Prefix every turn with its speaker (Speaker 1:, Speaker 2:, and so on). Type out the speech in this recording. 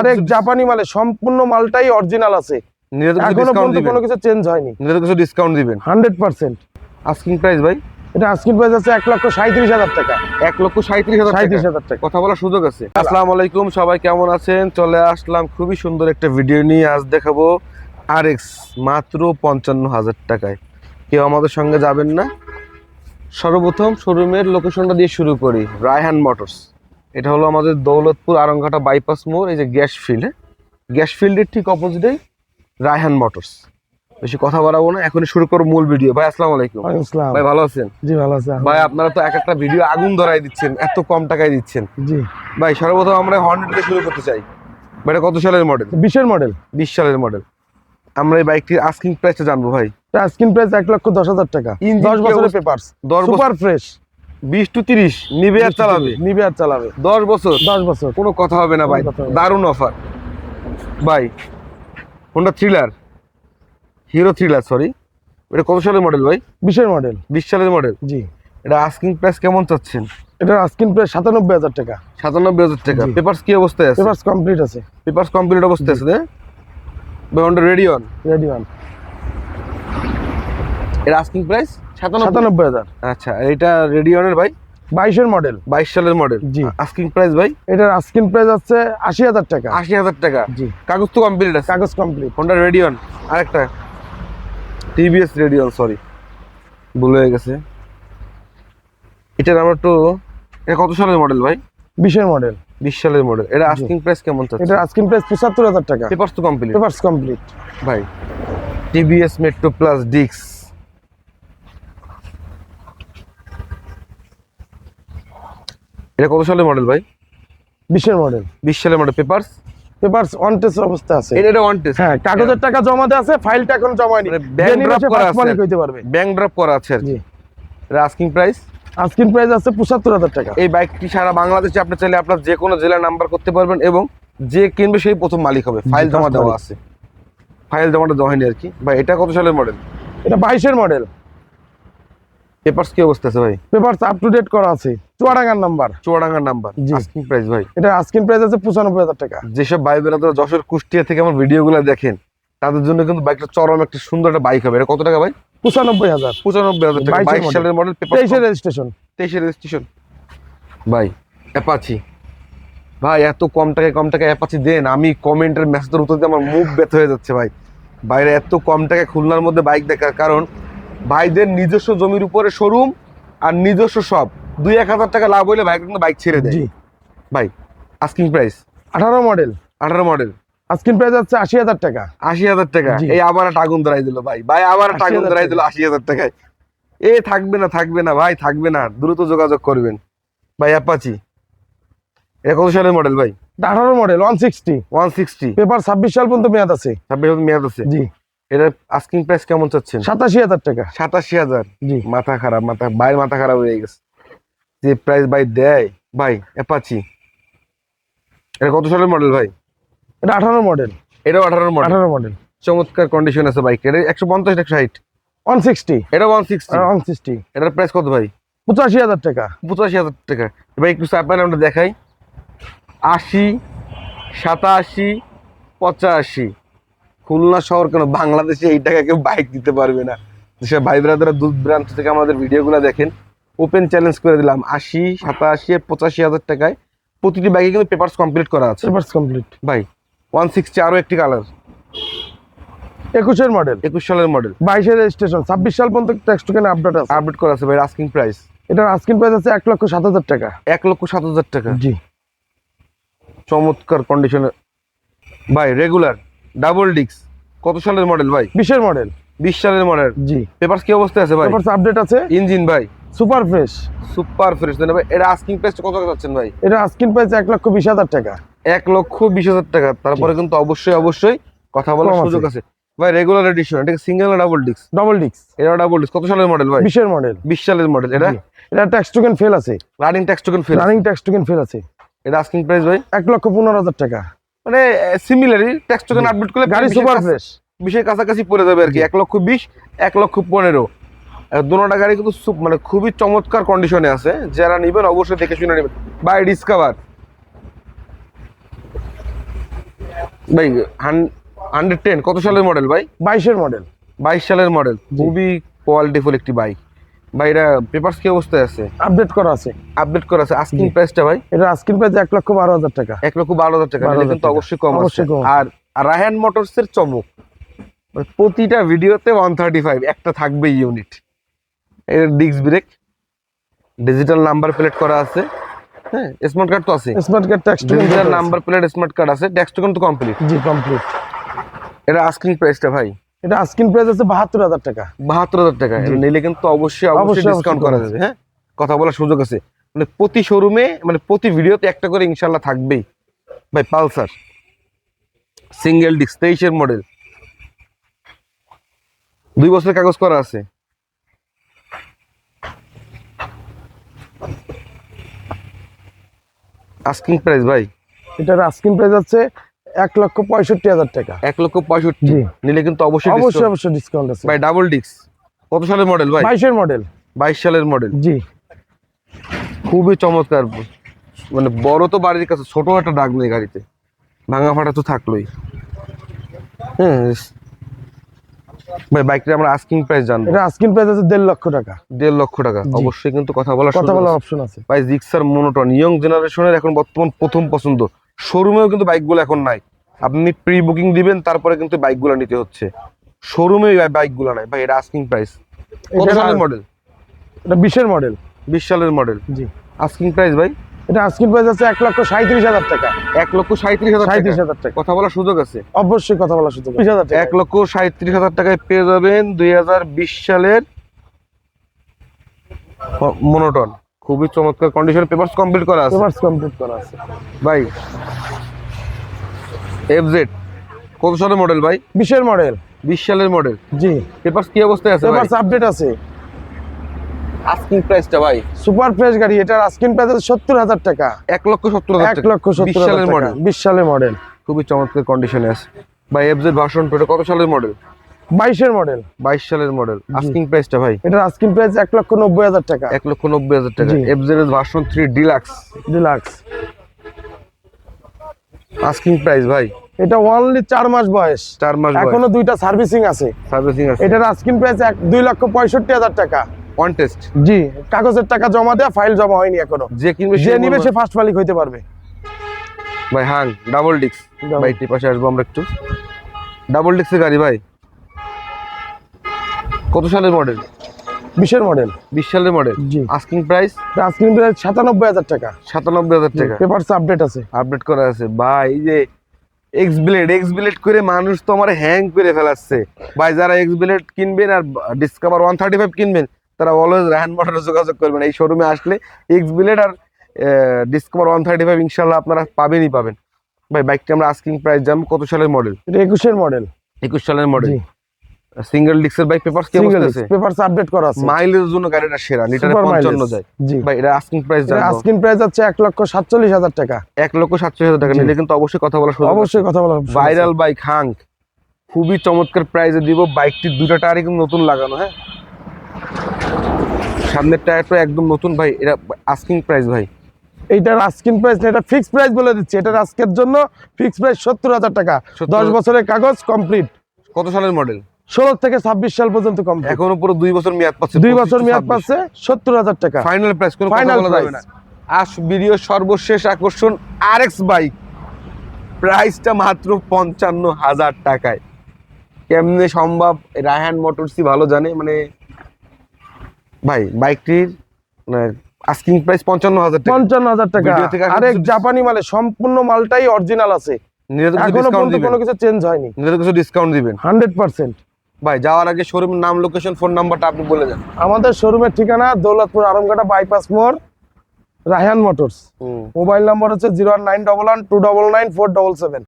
Speaker 1: আরেক জাপানি মালে সম্পূর্ণ মালটাই অরিজিনাল আছে।
Speaker 2: এখনও
Speaker 1: পর্যন্ত কোনো কিছু চেঞ্জ হয়নি।
Speaker 2: কিছু ডিসকাউন্ট দিবেন?
Speaker 1: হান্ড্রেড পার্সেন্ট
Speaker 2: আস্কিং প্রাইস ভাই?
Speaker 1: এটা আজকের প্রাইস আছে এক লক্ষ সাঁত্রিশ হাজার টাকা।
Speaker 2: এক লক্ষ সাঁত্রিশ হাজার
Speaker 1: সাঁত্রিশ
Speaker 2: টাকা
Speaker 1: হাজার টাকা।
Speaker 2: কথা বলার সুযোগ আছে। আসসালামু আলাইকুম সবাই কেমন আছেন? চলে আসলাম খুবই সুন্দর একটা ভিডিও নিয়ে। আজ দেখাবো আর এক্স মাত্র পঞ্চান্ন হাজার টাকায়। কেউ আমাদের সঙ্গে যাবেন না? সর্বপ্রথম শোরুমের লোকেশনটা দিয়ে শুরু করি। রায়হান মোটরস এটা হলো আমাদের দৌলতপুর আরংঘাটা বাইপাস মোড় এই যে গ্যাস ফিল্ড গ্যাস ফিল্ডের ঠিক অপোজিটেই রায়হান মোটরস। বেশি কথা বাড়াবো না এখনই শুরু করব মূল ভিডিও। ভাই আসসালামু আলাইকুম। ভাই ভালো আছেন?
Speaker 1: জি ভালো আছে
Speaker 2: ভাই আপনারা তো এক একটা ভিডিও আগুন ধরাই দিচ্ছেন এত কম টাকায় দিচ্ছেন।
Speaker 1: জি।
Speaker 2: ভাই সর্বপ্রথম আমরা হর্নেট দিয়ে শুরু করতে চাই। ভাই এটা কত সালের মডেল
Speaker 1: বিশের মডেল
Speaker 2: বিশ সালের মডেল আমরা এই বাইকটির আস্কিং প্রাইসটা জানব ভাই।
Speaker 1: আস্কিং প্রাইস এক লক্ষ দশ হাজার টাকা। দশ বছরের? পেপারস
Speaker 2: দশ বছর
Speaker 1: সুপার ফ্রেশ
Speaker 2: বিশ টু তিরিশ নিবে আর চালাবে।
Speaker 1: নিবে আর চালাবে।
Speaker 2: দশ বছর।
Speaker 1: দশ বছর।
Speaker 2: কোনো কথা হবে না ভাই। দারুণ অফার ভাই কোনটা থ্রিলার হিরো থ্রিলার সরি এটা কত সালের মডেল ভাই?
Speaker 1: বিশের মডেল
Speaker 2: বিশ সালের মডেল
Speaker 1: জি।
Speaker 2: এটা আস্কিং প্রাইস কেমন চাচ্ছেন?
Speaker 1: এটা আজকের প্রাইস সাতানব্বই হাজার টাকা।
Speaker 2: সাতানব্বই হাজার টাকা। পেপারস কি অবস্থায় আছে?
Speaker 1: পেপারস কমপ্লিট আছে।
Speaker 2: পেপারস কমপ্লিট অবস্থায় আছে ভাই হন্ডা রেডি অন
Speaker 1: রেডি
Speaker 2: ওয়ানের আস্কিং প্রাইস সাতানব্বই।
Speaker 1: হাজার।
Speaker 2: আচ্ছা এটা রেডিয়নের ভাই?
Speaker 1: বাইশের মডেল।
Speaker 2: বাইশ সালের মডেল।
Speaker 1: জি।
Speaker 2: আস্কিং প্রাইস ভাই?
Speaker 1: এটার আজকের প্রাইস আছে আশি হাজার টাকা।
Speaker 2: আশি হাজার টাকা।
Speaker 1: জি।
Speaker 2: কাগজ তো কমপ্লিট আছে।
Speaker 1: কাগজ কমপ্লিট
Speaker 2: হোন্ডা রেডিয়ন আরেকটা। টিভিএস রেডিয়ন সরি ভুল হয়ে গেছে। এটার আমরা একটু এটা কত সালের মডেল ভাই?
Speaker 1: বিশের মডেল।
Speaker 2: বিশ সালের মডেল। এটা আস্কিং প্রাইস কেমন চাচ্ছে?
Speaker 1: এটার আজকের প্রাইস পঁচাত্তর হাজার টাকা।
Speaker 2: পেপারস তো কমপ্লিট
Speaker 1: পেপারস কমপ্লিট
Speaker 2: ভাই টিভিএস মেট্রো প্লাস ডিক্স এটা কত সালের মডেল ভাই?
Speaker 1: বিশের মডেল
Speaker 2: বিশ সালের model papers
Speaker 1: papers on test অবস্থা আছে।
Speaker 2: এটা এটা ওয়ান টেস্ট
Speaker 1: হ্যাঁ কাগজের টাকা জমাতে আছে ফাইলটা এখন যে নিবে
Speaker 2: drop
Speaker 1: সে
Speaker 2: করা আছে।
Speaker 1: মালিক হইতে পারবে।
Speaker 2: ব্যাংক ড্রপ করা আছে আর কি। আস্কিং প্রাইস
Speaker 1: আজকের প্রাইস আছে পঁচাত্তর হাজার টাকা।
Speaker 2: এই বাইকটি সারা বাংলাদেশে আপনি চাইলে আপনার যে কোনো জেলার নাম্বার করতে পারবেন এবং যে কিনবে সেই প্রথম মালিক হবে। ফাইল জমা দেওয়া আছে। ফাইল জমাটা দেওয়া হয়নি আর কি। ভাই এটা কত সালের মডেল
Speaker 1: এটা বাইশের মডেল
Speaker 2: পেপারস কি অবস্থা আছে ভাই?
Speaker 1: পেপারস আপ টু ডেট করা আছে। চুয়াডাঙ্গার নাম্বার
Speaker 2: চুয়াডাঙ্গার নাম্বার। আস্কিং প্রাইস ভাই।
Speaker 1: এটা আজকের প্রাইস আছে পঁচানব্বই হাজার টাকা।
Speaker 2: যেসব ভাই বেড়াতে যশোর কুষ্টিয়া থেকে আমার ভিডিওগুলো দেখেন তাদের জন্য কিন্তু বাইকটা চরম একটা সুন্দর একটা বাইক হবে। এটা কত টাকা ভাই?
Speaker 1: পঁচানব্বই হাজার।
Speaker 2: পঁচানব্বই হাজার টাকা।
Speaker 1: 22
Speaker 2: বাইশ সালের মডেল
Speaker 1: তেইশের রেজিস্ট্রেশন
Speaker 2: তেইশের রেজিস্ট্রেশন ভাই অ্যাপাচি ভাই এত কম টাকায় কম টাকায় অ্যাপাচি দেন আমি কমেন্টের মেসেজের উত্তর দিয়ে আমার মুখ ব্যথ হয়ে যাচ্ছে ভাই। বাইরে এত কম টাকায় খুলনার মধ্যে বাইক দেখার কারণ ভাইদের নিজস্ব জমির উপরে শোরুম আর নিজস্ব সব। দুই এক হাজার টাকা লাভ হইলে ভাই কিন্তু বাইক ছেড়ে দেয়। ভাই আস্কিং প্রাইস
Speaker 1: আঠারো মডেল
Speaker 2: আঠারো মডেল
Speaker 1: আজকের প্রাইস আছে আশি হাজার টাকা।
Speaker 2: আশি হাজার টাকা। এই আবার আগুন ধরাই দিল ভাই। ভাই আবার আগুন ধরাই দিল আশি হাজার টাকায়। এ থাকবে না থাকবে না ভাই থাকবে না। দ্রুত যোগাযোগ করবেন। ভাই অ্যাপাচি এটা কত সালের মডেল ভাই?
Speaker 1: আঠারো model one sixty
Speaker 2: one sixty
Speaker 1: paper ছাব্বিশ সাল পর্যন্ত মেয়াদ আছে।
Speaker 2: ছাব্বিশ মেয়াদ আছে।
Speaker 1: জি।
Speaker 2: এটা আস্কিং প্রাইস কেমন চাচ্ছেন?
Speaker 1: সাতাশি হাজার টাকা।
Speaker 2: সাতাশি হাজার?
Speaker 1: জি।
Speaker 2: মাথা খারাপ মাথা ভাইয়ের মাথা খারাপ হয়ে গেছে। যে প্রাইস ভাই দেয় ভাই অ্যাপাচি এটা কত সালের মডেল ভাই?
Speaker 1: এটা আঠারো মডেল
Speaker 2: এটাও আঠারো মডেল
Speaker 1: আঠারো মডেল
Speaker 2: চমৎকার কন্ডিশন আছে বাইক এটা একশো পঞ্চাশ একশো ষাট।
Speaker 1: ওয়ান সিক্সটি
Speaker 2: এটা ওয়ান সিক্সটি
Speaker 1: ওয়ান সিক্সটি
Speaker 2: এটার প্রাইস কত ভাই?
Speaker 1: পঁচাশি হাজার টাকা।
Speaker 2: পঁচাশি হাজার টাকা। এবার একটু চাপান আমরা দেখাই। আশি সাতাশি পঁচাশি। খুলনা শহর কেন? বাংলাদেশে এই টাকা কেউ বাইক দিতে পারবে না। যেসব ভাই ব্রাদাররা দূর থেকে আমাদের ভিডিওগুলো দেখেন। ওপেন চ্যালেঞ্জ করে দিলাম। আশি সাতাশি আর পঁচাশি হাজার টাকায় প্রতিটি বাইকে কিন্তু পেপারস কমপ্লিট করা আছে।
Speaker 1: পেপার্স কমপ্লিট
Speaker 2: ভাই ওয়ান সিক্সটি আরও একটি কালার
Speaker 1: একুশের মডেল
Speaker 2: একুশ সালের মডেল
Speaker 1: বাইশের রেজিস্ট্রেশন ছাব্বিশ সাল পর্যন্ত ট্যাক্স টোকেন আপডেট আছে।
Speaker 2: আপডেট করা আছে ভাই আস্কিং প্রাইস
Speaker 1: এটার আজকের প্রাইস আছে এক লক্ষ সাত হাজার টাকা।
Speaker 2: এক লক্ষ সাত হাজার টাকা।
Speaker 1: জি।
Speaker 2: চমৎকার কন্ডিশনে ভাই রেগুলার ডাবল ডিক্স কত সালের মডেল ভাই?
Speaker 1: বিশের মডেল
Speaker 2: বিশ সালের মডেল
Speaker 1: জি।
Speaker 2: পেপারস কি অবস্থায় আছে ভাই?
Speaker 1: পেপার্স আপডেট আছে।
Speaker 2: ইঞ্জিন ভাই।
Speaker 1: সুপার ফ্রেশ
Speaker 2: সুপার ফ্রেশ দেন ভাই? এটা আস্কিং প্রাইস কত টাকা যাচ্ছেন ভাই?
Speaker 1: এটা আজকের প্রাইস এক লক্ষ বিশ হাজার টাকা।
Speaker 2: এক লক্ষ বিশ হাজার টাকা। তারপরে কিন্তু অবশ্যই অবশ্যই কথা বলার। সুযোগ আছে। ভাই রেগুলার এডিশন এটা সিঙ্গেল না ডাবল ডিক্স
Speaker 1: ডবল ডিক্স
Speaker 2: এটা ডাবল ডিক্স কত সালের মডেল ভাই?
Speaker 1: বিশের মডেল
Speaker 2: বিশ সালের মডেল এটা?
Speaker 1: এটা ট্যাক্স টোকেন ফেল আছে।
Speaker 2: Running tax token fail
Speaker 1: running tax token fail আছে।
Speaker 2: এটা আস্কিং প্রাইস ভাই?
Speaker 1: এক লক্ষ পনেরো হাজার টাকা।
Speaker 2: মানে সিমিলারই ট্যাক্স টোকেন আপডেট করলে
Speaker 1: গাড়ি সুপার ফ্রেশ
Speaker 2: বিশের কাছাকাছি পড়ে যাবে আর কি। এক লক্ষ বিশ এক লক্ষ পনেরো। দুটা গাড়ি কিন্তু মানে খুবই চমৎকার কন্ডিশনে আছে। যারা নেবেন অবশ্যই দেখে শুনে নেবেন। বাই ডিসকভার ভাই হান্ড্রেড টেন কত সালের মডেল ভাই?
Speaker 1: বাইশের মডেল
Speaker 2: বাইশ সালের মডেল খুবই কোয়ালিটিফুল একটি বাইক ভাই এটা পেপারস কি অবস্থায় আছে?
Speaker 1: আপডেট করা আছে।
Speaker 2: আপডেট করা আছে। আস্কিং প্রাইসটা ভাই?
Speaker 1: এটা আস্কিন প্রাইস এক লক্ষ বারো হাজার টাকা।
Speaker 2: এক লক্ষ বারো হাজার টাকা।
Speaker 1: 12,000
Speaker 2: নিলে কিন্তু অবশ্যই কম আছে। আর রায়হান মোটরস এর চমক। প্রতিটা ভিডিওতে ওয়ান থার্টি ফাইভ একটা থাকবে ইউনিট এর disc brake digital number plate করা আছে। হ্যাঁ স্মার্ট কার্ড তো আছে।
Speaker 1: Smart card tax
Speaker 2: digital number plate smart card আছে। ট্যাক্স টোকেন তো কমপ্লিট
Speaker 1: জি কমপ্লিট
Speaker 2: এটা আস্কিং প্রাইসটা ভাই।
Speaker 1: এটা আস্কিন প্রাইস আছে বাহাত্তর হাজার টাকা।
Speaker 2: বাহাত্তর হাজার টাকা। নিলে কিন্তু অবশ্যই অবশ্যই ডিসকাউন্ট করা যাবে হ্যাঁ? কথা বলার সুযোগ আছে। মানে প্রতি শোরুমে মানে প্রতি ভিডিওতে একটা করে ইনশাল্লাহ থাকবেই। ভাই পালসার। সিঙ্গেল ডিস্ক তেইশের মডেল দুই বছরের কাগজ করা আছে। আস্কিং প্রাইস ভাই।
Speaker 1: এটার আস্কিন প্রাইস আছে এক লক্ষ পঁয়ষট্টি হাজার টাকা।
Speaker 2: এক লক্ষ পঁয়ষট্টি। নিলে কিন্তু অবশ্যই
Speaker 1: অবশ্যই অবশ্যই ডিসকাউন্ট আছে।
Speaker 2: ভাই ডাবল ডিস্ক কত সালের মডেল ভাই?
Speaker 1: বাইশের মডেল
Speaker 2: বাইশ সালের মডেল
Speaker 1: জি।
Speaker 2: খুবই চমৎকার। মানে বড় তো বাড়ির কাছে ছোট একটা দাগ নেই গাড়িতে। ভাঙা ফাটা তো থাকলোই। হ্যাঁ ভাই বাইকটা আমরা আস্কিং প্রাইস জানব।
Speaker 1: এটা আস্কিন প্রাইস আছে দেড় লক্ষ টাকা।
Speaker 2: দেড় লক্ষ টাকা। অবশ্যই কিন্তু কথা বলার
Speaker 1: কথা বলার অপশন আছে।
Speaker 2: ভাই জিক্সার মনোটন ইয়ং জেনারেশনের এখন বর্তমান প্রথম পছন্দ। শোরুমেও কিন্তু বাইকগুলো এখন নাই। আপনি প্রি বুকিং দিবেন তারপরে কিন্তু বাইকগুলো নিতে হচ্ছে। শোরুমে বাইকগুলো নাই। ভাই এটা আস্কিং প্রাইস কত সালের মডেল
Speaker 1: এটা বিশের মডেল
Speaker 2: বিশ সালের মডেল
Speaker 1: জি।
Speaker 2: আস্কিং প্রাইস ভাই?
Speaker 1: এটা আস্কিং প্রাইস আছে এক লক্ষ সাঁত্রিশ হাজার টাকা।
Speaker 2: এক লক্ষ সাঁত্রিশ হাজার
Speaker 1: সাঁত্রিশ হাজার টাকা।
Speaker 2: কথা বলার সুযোগ আছে?
Speaker 1: অবশ্যই কথা বলার সুযোগ বিশ হাজার
Speaker 2: এক লক্ষ সাঁত্রিশ হাজার টাকায় পেয়ে যাবেন দুই হাজার বিশ সালের মনোটন খুবই চমৎকার কন্ডিশন পেপারস কমপ্লিট করা আছে?
Speaker 1: পেপারস কমপ্লিট করা আছে।
Speaker 2: ভাই এফজেড কত সালের মডেল ভাই?
Speaker 1: বিশের মডেল
Speaker 2: বিশ সালের মডেল
Speaker 1: জি।
Speaker 2: পেপারস কি অবস্থায় আছে
Speaker 1: পেপারস আপডেট আছে।
Speaker 2: আস্কিং প্রাইসটা ভাই।
Speaker 1: সুপার ফ্রেশ গাড়ি এটার আস্কিন প্রাইস আছে সত্তর হাজার টাকা।
Speaker 2: এক লক্ষ সত্তর
Speaker 1: এক। লক্ষ
Speaker 2: 20
Speaker 1: সত্তর
Speaker 2: সালের মডেল
Speaker 1: বিশ সালের মডেল
Speaker 2: খুবই চমৎকার কন্ডিশনে আছে। ভাই এফজেড ভার্সন কত সালের মডেল
Speaker 1: বাইশের মডেল।
Speaker 2: বাইশ সালের মডেল। আস্কিং প্রাইসটা ভাই?
Speaker 1: এটার আস্কিন প্রাইস এক লক্ষ নব্বই হাজার টাকা।
Speaker 2: এক লক্ষ নব্বই হাজার টাকা। FZ version three deluxe
Speaker 1: deluxe
Speaker 2: asking price ভাই।
Speaker 1: এটা অনলি চার মাস বয়স।
Speaker 2: চার মাস
Speaker 1: এখনও দুইটা সার্ভিসিং আছে।
Speaker 2: সার্ভিসিং আছে।
Speaker 1: এটার আস্কিন প্রাইস এক দুই লক্ষ পঁয়ষট্টি হাজার টাকা।
Speaker 2: অন টেস্ট
Speaker 1: জি। কাগজের টাকা জমা দেওয়া ফাইল জমা হয়নি এখনও।
Speaker 2: যে কিনবে
Speaker 1: যে নিবে সে ফার্স্ট মালিক হইতে পারবে।
Speaker 2: ভাই হাং ডাবল ডিক্স ভাই পাশে আসব আমরা একটু। ডাবল ডিক্সের গাড়ি ভাই। কত সালের মডেল
Speaker 1: বিশের মডেল
Speaker 2: বিশ সালের মডেল
Speaker 1: জি।
Speaker 2: আস্কিং প্রাইস
Speaker 1: আস্কিন প্রাইস সাতানব্বই হাজার টাকা।
Speaker 2: সাতানব্বই হাজার টাকা।
Speaker 1: পেপারস আপডেট আছে।
Speaker 2: আপডেট করা আছে। ভাই এই যে এক্স ব্লেড এক্স ব্লেড করে মানুষ তো আমার হ্যাং করে ফেলাচ্ছে। ভাই যারা এক্স ব্লেড কিনবেন আর ডিসকভার ওয়ান থার্টি ফাইভ কিনবেন তারা অলওয়েজ র্যান মোটরে যোগাযোগ করবেন। এই শোরুমে আসলে এক্স ব্লেড আর ডিসকভার ওয়ান থার্টি ফাইভ ইনশাল্লাহ আপনারা পাবেনই পাবেন। ভাই বাইকটা আমরা আস্কিং প্রাইস জানব। কত সালের মডেল
Speaker 1: এটা একুশের মডেল
Speaker 2: একুশ সালের মডেল সিঙ্গেল ডিস্কের বাইক পেপার কি
Speaker 1: পেপারস আপডেট করা আছে।
Speaker 2: মাইলেজের জন্য গাড়িটা সেরা লিটারে
Speaker 1: Super
Speaker 2: পঞ্চান্ন
Speaker 1: mileage।
Speaker 2: যায়।
Speaker 1: জি।
Speaker 2: ভাই এটা আস্কিং প্রাইস জানব।
Speaker 1: আস্কিন প্রাইস আছে এক লক্ষ সাতচল্লিশ হাজার টাকা।
Speaker 2: এক লক্ষ সাতচল্লিশ হাজার টাকা নিলে কিন্তু অবশ্যই কথা বলা সুযোগ
Speaker 1: অবশ্যই কথা বলা
Speaker 2: ভাইরাল বাইক হাঙ্ক খুবই চমৎকার প্রাইজে দিব। বাইকটির দুটো টায়ারই কিন্তু নতুন লাগানো হ্যাঁ? সামনের টায়ারটা একদম নতুন ভাই এটা আস্কিং প্রাইস ভাই।
Speaker 1: এইটার আস্কিন প্রাইস না এটা ফিক্স প্রাইস বলে দিচ্ছি। এটার আজকের জন্য ফিক্স প্রাইস সত্তর হাজার টাকা।
Speaker 2: 70,000
Speaker 1: দশ বছরের কাগজ কমপ্লিট
Speaker 2: কত সালের মডেল
Speaker 1: ষোলো থেকে ছাব্বিশ সাল পর্যন্ত কমপ্লিট
Speaker 2: এখনও পুরো দুই বছর মেয়াদ পাচ্ছে
Speaker 1: দুই বছর মেয়াদ পাচ্ছে সত্তর হাজার টাকা।
Speaker 2: ফাইনাল প্রাইস কোনো
Speaker 1: price।
Speaker 2: না। আস ভিডিও সর্বশেষ আকর্ষণ আরএক্স বাইক প্রাইসটা মাত্র পঞ্চান্ন হাজার টাকায়। কেমনে সম্ভব? রায়হান মোটরসই ভালো জানে মানে ভাই বাইকটির আস্কিং প্রাইস পঞ্চান্ন হাজার টাকা।
Speaker 1: পঞ্চান্ন হাজার টাকা। আরেক জাপানি মালে সম্পূর্ণ মালটাই অরিজিনাল আছে।
Speaker 2: এখনও
Speaker 1: পর্যন্ত কোনো কিছু চেঞ্জ হয়নি।
Speaker 2: কিছু ডিসকাউন্ট দিবেন।
Speaker 1: হান্ড্রেড পার্সেন্ট
Speaker 2: ভাই যাওয়ার আগে শোরুমের নাম লোকেশন ফোন নাম্বারটা আপনি বলে দেন।
Speaker 1: আমাদের শোরুমের ঠিকানা দৌলতপুর আরামঘাটা বাইপাস মোড় রায়হান মোটরস। মোবাইল নাম্বার হচ্ছে zero nine double one two double nine four double seven